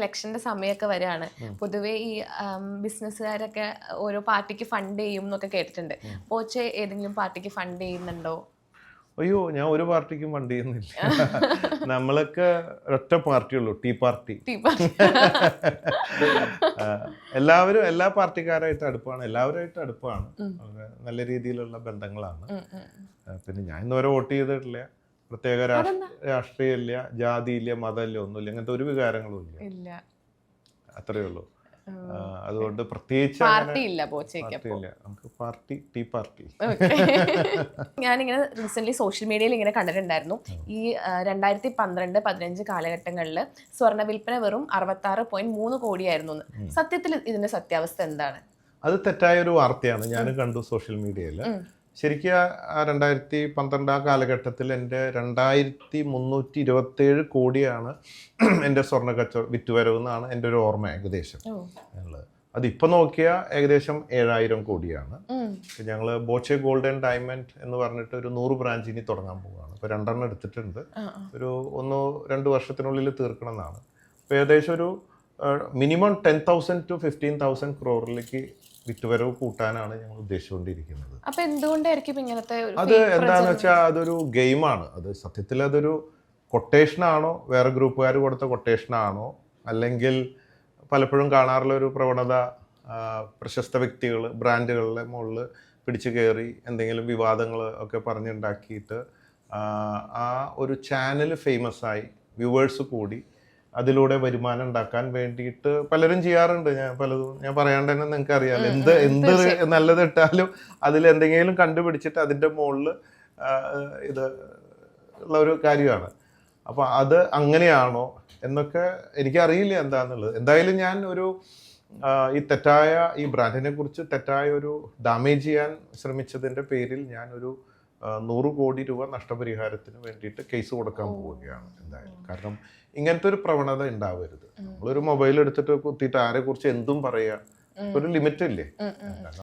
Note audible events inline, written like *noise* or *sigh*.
ഇലക്ഷന്റെ സമയമൊക്കെ വരികയാണ്. പൊതുവേ ഈ ബിസിനസ്സുകാരൊക്കെ ഓരോ പാർട്ടിക്ക് ഫണ്ട് ചെയ്യും എന്നൊക്കെ കേട്ടിട്ടുണ്ട്. പോച്ചെ ഏതെങ്കിലും പാർട്ടിക്ക് ഫണ്ട് ചെയ്യുന്നുണ്ടോ? അയ്യോ ഞാൻ ഒരു പാർട്ടിക്കും ഫണ്ട് ചെയ്യുന്നില്ല. നമ്മളൊക്കെ ഒറ്റ പാർട്ടിയുള്ളൂ ടീ പാർട്ടി ടീ പാർട്ടി എല്ലാവരും എല്ലാ പാർട്ടിക്കാരായിട്ട് അടുപ്പാണ് എല്ലാവരുമായിട്ട് അടുപ്പാണ്. നല്ല രീതിയിലുള്ള ബന്ധങ്ങളാണ്. പിന്നെ ഞാൻ ഇന്നുവരെ വോട്ട് ചെയ്തിട്ടില്ല. പ്രത്യേക രാഷ്ട്ര- രാഷ്ട്രീയമില്ല ജാതിയില്ല മതമില്ല ഒന്നുമില്ല അങ്ങനത്തെ ഒരു വികാരങ്ങളും ഇല്ല. അത്രയേ ഉള്ളൂ. അതുകൊണ്ട് പ്രത്യേകിച്ച് പാർട്ടിയില്ല നമുക്ക് പാർട്ടി ടീ പാർട്ടി. *laughs* ഞാനിങ്ങനെ റീസെന്റ് സോഷ്യൽ മീഡിയയിൽ ഇങ്ങനെ കണ്ടിട്ടുണ്ടായിരുന്നു. ഈ രണ്ടായിരത്തി പന്ത്രണ്ട് പതിനഞ്ച് കാലഘട്ടങ്ങളിൽ സ്വർണ വിൽപ്പന വെറും അറുപത്തി ആറ് പോയിന്റ് മൂന്ന് കോടിയായിരുന്നു സത്യത്തിൽ ഇതിന്റെ സത്യാവസ്ഥ എന്താണ്? അത് തെറ്റായ ഒരു വാർത്തയാണ് ഞാൻ കണ്ടു സോഷ്യൽ മീഡിയയിൽ. ശരിക്കും ആ- രണ്ടായിരത്തി പന്ത്രണ്ട് ആ കാലഘട്ടത്തിൽ എന്റെ രണ്ടായിരത്തി മുന്നൂറ്റി ഇരുപത്തേഴ് കോടിയാണ് *clears throat* എന്റെ സ്വർണ കച്ചവടം വിറ്റുവരവ് എന്നാണ് എന്റെ ഒരു ഓർമ്മ ഏകദേശം. ഉള്ളത് അതിപ്പോൾ നോക്കിയാൽ ഏകദേശം ഏഴായിരം കോടിയാണ്. ഞങ്ങൾ ബോച്ചെ ഗോൾഡൻ ഡയമണ്ട് എന്ന് പറഞ്ഞിട്ട് ഒരു നൂറ് ബ്രാഞ്ച് ഇനി തുടങ്ങാൻ പോവുകയാണ് ഇപ്പോൾ രണ്ടെണ്ണം എടുത്തിട്ടുണ്ട്. ഒരു ഒന്നോ രണ്ട് വർഷത്തിനുള്ളിൽ തീർക്കണം എന്നാണ് അപ്പോൾ ഏകദേശം ഒരു minimum ten thousand to fifteen thousand ക്രോറിലേക്ക് വിറ്റുവരവ് കൂട്ടാനാണ് ഞങ്ങൾ ഉദ്ദേശിച്ചുകൊണ്ടിരിക്കുന്നത്. അപ്പൊ എന്തുകൊണ്ടായിരിക്കും ഇങ്ങനത്തെ അത് എന്താന്ന് വെച്ചാൽ അതൊരു ഗെയിമാണ് അത് സത്യത്തിൽ അതൊരു കൊട്ടേഷനാണോ വേറെ ഗ്രൂപ്പുകാർ കൊടുത്ത കൊട്ടേഷനാണോ അല്ലെങ്കിൽ പലപ്പോഴും കാണാറുള്ള ഒരു പ്രവണത പ്രശസ്ത വ്യക്തികൾ ബ്രാൻഡുകളുടെ മുകളിൽ പിടിച്ചു കയറി എന്തെങ്കിലും വിവാദങ്ങൾ ഒക്കെ പറഞ്ഞുണ്ടാക്കിയിട്ട് ആ, ആ ഒരു ചാനൽ ഫേമസ് ആയി വ്യൂവേഴ്സ് കൂടി അതിലൂടെ വരുമാനം ഉണ്ടാക്കാൻ വേണ്ടിയിട്ട് പലരും ചെയ്യാറുണ്ട്. ഞാൻ പലതും ഞാൻ പറയാണ്ട് തന്നെ നിങ്ങൾക്ക് അറിയാം എന്ത് എന്ത് നല്ലത് ഇട്ടാലും അതിൽ എന്തെങ്കിലും കണ്ടുപിടിച്ചിട്ട് അതിന്റെ മുകളിൽ ഇത് ഉള്ള ഒരു കാര്യമാണ്. അപ്പോൾ അത് അങ്ങനെയാണോ എന്നൊക്കെ എനിക്കറിയില്ല എന്താണെന്നുള്ളത് എന്തായാലും ഞാൻ ഒരു ഈ തെറ്റായ ഈ ബ്രാൻഡിനെ കുറിച്ച് തെറ്റായ ഒരു ഡാമേജ് ചെയ്യാൻ ശ്രമിച്ചതിന്റെ പേരിൽ ഞാൻ ഒരു നൂറ് കോടി രൂപ നഷ്ടപരിഹാരത്തിന് വേണ്ടിയിട്ട് കേസ് കൊടുക്കാൻ പോവുകയാണ് എന്തായാലും. കാരണം ഇങ്ങനത്തെ ഒരു പ്രവണത ഉണ്ടാവരുത്. നമ്മളൊരു മൊബൈൽ എടുത്തിട്ട് കുത്തിയിട്ട് ആരെ കുറിച്ച് എന്തും പറയുക ഒരു ലിമിറ്റ് ഇല്ലേ.